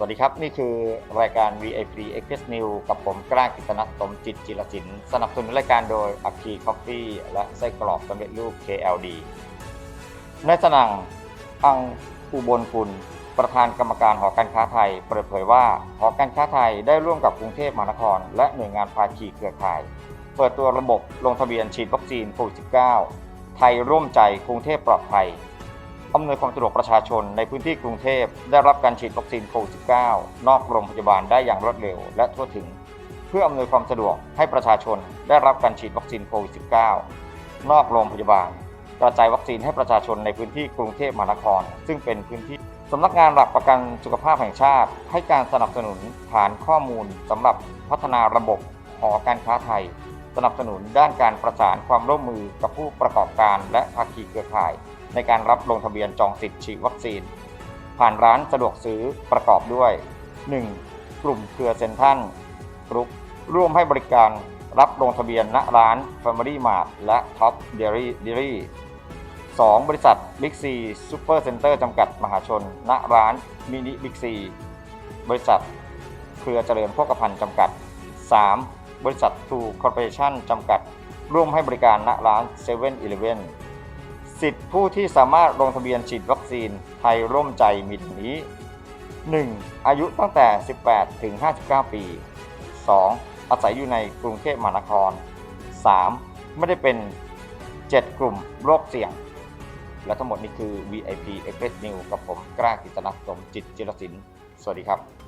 สวัสดีครับ นี่คือรายการ VIP Express News กับผมกล้ากิตนัทสมจิตจิรศิลป์สนับสนุนรายการโดยอัคคีคอฟฟี่และไส้กรอกสำเร็จรูป KLD นายสนั่งอังอุบลกุล ประธานกรรมการหอการค้าไทย เปิดเผยว่า หอการค้าไทยได้ร่วมกับกรุงเทพมหานคร และหน่วยงานภาคีเครือข่าย เปิดตัวระบบลงทะเบียนฉีดวัคซีนโควิด -19 ไทยร่วมใจกรุงเทพปลอดภัย อำนวยความสะดวกประชาชนในพื้นที่กรุงเทพได้รับการฉีดวัคซีนโควิด -19 นอกโรงพยาบาลได้อย่างรวดเร็วและทั่วถึง เพื่ออำนวยความสะดวกให้ประชาชนได้รับการฉีดวัคซีนโควิด -19 นอกโรงพยาบาล กระจายวัคซีนให้ประชาชนในพื้นที่กรุงเทพมหานคร ซึ่งเป็นพื้นที่สำนักงานหลักประกันสุขภาพแห่งชาติ ให้การสนับสนุนฐานข้อมูลสำหรับพัฒนาระบบหอการค้าไทย สนับสนุนด้านการประสานความร่วมมือกับผู้ประกอบการและภาคีเครือข่าย ในการรับลงทะเบียนจองสิทธิ์ฉีดวัคซีน ผ่านร้านสะดวกซื้อประกอบด้วย 1. กลุ่มเครือเซ็นทรัลกรุ๊ปร่วมให้บริการรับลงทะเบียนณร้าน Family Mart และ Top Dairy Dairy 2. บริษัท Big C Super Center จำกัดมหาชน ณร้านมินิ Big C บริษัท เครือเจริญโภคภัณฑ์จำกัด 3. บริษัท True Corporation จำกัด ร่วมให้บริการณร้าน7 e เ e ่ e อ สิทธิผู้ที่สามารถลงทะเบียนฉีดวัคซีนไทยร่วมใจมีดังนี้ 1. อายุตั้งแต่ 18 ถึง 59 ปี 2. อาศัยอยู่ในกรุงเทพมหานคร 3. ไม่ได้เป็น 7 กลุ่มโรคเสี่ยง และทั้งหมดนี้คือ VIP Express News กับผมกล้ากิตนัทสมจิตจิรศิลป์สวัสดีครับ